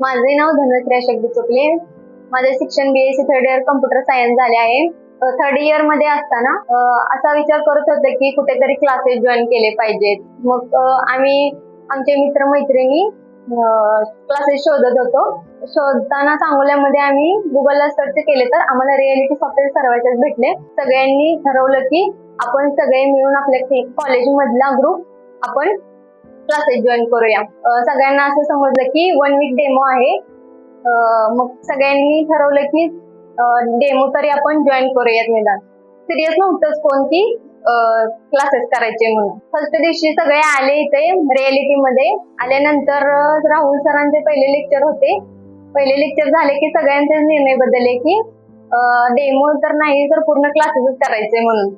माझे नाव धनश्री शेगडी चुकले माझे शिक्षण BSc third year computer science झाले आहे. थर्ड इयरमध्ये असताना असा विचार करत होते की कुठेतरी क्लासेस जॉईन केले पाहिजेत. मग आम्ही आमचे मित्र मैत्रिणी क्लासेस शोधत होतो. शोधताना सांगोल्यामध्ये आम्ही गुगलला सर्च केले तर आम्हाला रियालिटी सॉफ्टवेअर सर्वांचेच भेटले. सगळ्यांनी ठरवलं की आपण सगळे मिळून आपल्या कॉलेज मधला ग्रुप आपण क्लासेस जॉईन करूया. सगळ्यांना असं समजलं की वन वीक डेमो आहे. मग सगळ्यांनी ठरवलं की डेमो तरी आपण जॉईन करूयात निदान. सिरियस नव्हतंच कोणती क्लासेस करायचे म्हणून. फर्स्ट दिवशी सगळे आले इथे रियालिटी मध्ये. आल्यानंतर राहुल सरांचे पहिले लेक्चर होते. पहिले लेक्चर झाले की सगळ्यांचे निर्णय बदलले की डेमो तर नाही तर पूर्ण क्लासेसच करायचे म्हणून.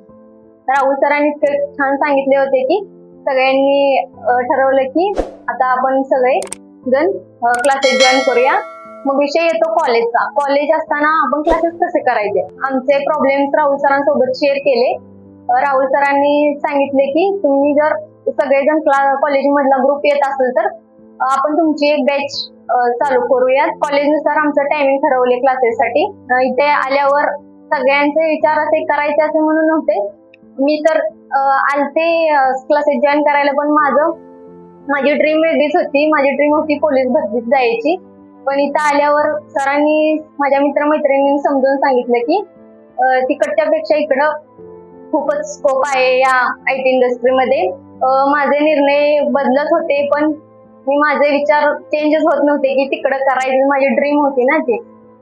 राहुल सरांनी इतके छान सांगितले होते की सगळ्यांनी ठरवलं की आता आपण सगळे जण क्लासेस जॉईन करूया. मग विषय येतो कॉलेजचा कॉलेज असताना आपण क्लासेस कसे करायचे? आमचे प्रॉब्लेम्स राहुल सरांसोबत शेअर केले. राहुल सरांनी सांगितले की तुम्ही जर सगळेजण कॉलेजमधला ग्रुप येत असेल तर आपण तुमची एक बॅच चालू करूयात. कॉलेजनुसार आमचं टायमिंग ठरवले क्लासेससाठी इथे आल्यावर सगळ्यांचे विचार असे करायचे असे म्हणून नव्हते. मी तर आलते क्लासेस जॉईन करायला पण माझं माझी ड्रीम वेगळीच होती. माझी ड्रीम होती पोलीस भरतीत जायची. पण इथं आल्यावर सरांनी माझ्या मित्रमैत्रिणींनी समजून सांगितलं की तिकडच्या पेक्षा इकडं खूपच स्कोप आहे या आय टी इंडस्ट्रीमध्ये माझे निर्णय बदलत होते पण मी माझे विचार चेंजच होत नव्हते की तिकडं करायची माझी ड्रीम होती ना ती.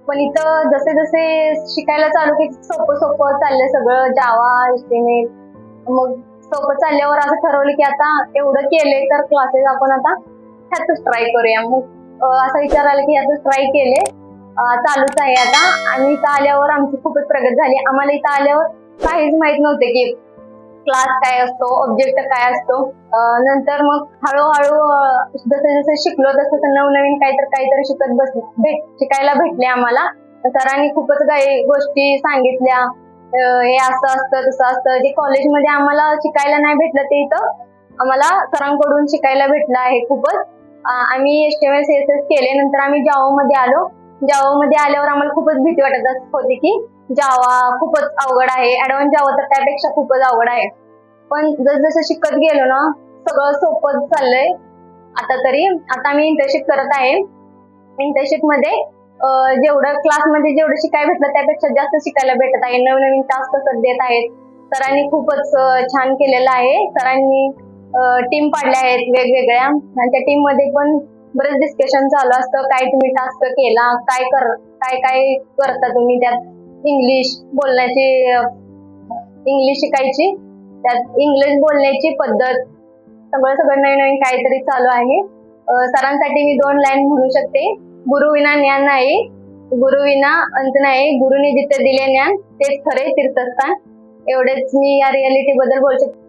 पण इथं जसे जसे शिकायला चालू की सोपं सोपं चाललंय सगळं. जावा एस्टिमेट मग सोपं चालल्यावर असं ठरवलं की आता एवढं केलंय तर क्लासेस आपण आता ह्यातच ट्राय करूया. मग असा विचार आला की ह्यातच ट्राय केले चालूच आहे आता. आणि इथं आल्यावर आमची खूपच प्रगती झाली. आम्हाला इथं आल्यावर काहीच माहीत नव्हते की क्लास काय असतो ऑब्जेक्ट काय असतो नंतर मग हळूहळू जसं जसं शिकलो तसं तसं नवनवीन काहीतरी काहीतरी शिकत बस भेट शिकायला भेटले आम्हाला. सरांनी खूपच काही गोष्टी सांगितल्या. हे असं असतं तसं असतं. जे कॉलेजमध्ये आम्हाला शिकायला नाही भेटलं ते इथं आम्हाला सरांकडून शिकायला भेटलं आहे खूपच. आम्ही S T S S S केले. नंतर आम्ही जावा मध्ये आलो. जावा मध्ये आल्यावर आम्हाला खूपच भीती वाटत होती की जावा खूपच अवघड आहे. ऍडव्हान्स जावा तर त्यापेक्षा खूपच अवघड आहे. पण जस जसं शिकत गेलो ना सगळं सोपं चाललंय. आता तरी आता मी इंटर्नशिप करत आहे. इंटर्नशिपमध्ये जेवढं क्लासमध्ये जेवढं शिकायला भेटलं त्यापेक्षा जास्त शिकायला भेटत आहे. नवनवीन टास्क कसं देत आहेत. सरांनी खूपच छान केलेलं आहे. सरांनी टीम पाडल्या आहेत वेगवेगळ्या. आणि त्या टीममध्ये पण बरेच डिस्कशन चालू असतं. काय तुम्ही टास्क केला काय कर काय काय करता तुम्ही त्यात? इंग्लिश बोलण्याची इंग्लिश शिकायची. त्यात इंग्लिश बोलण्याची पद्धत. सगळं सगळं नवीन नवीन काहीतरी चालू आहे. सरांसाठी मी दोन लाईन म्हणू शकते. गुरुविना ज्ञान नाही. गुरुविना अंत नाही. गुरुने जिथे दिले ज्ञान तेच खरे तीर्थस्थान. एवढेच मी या रियालिटी बद्दल बोलू शकते.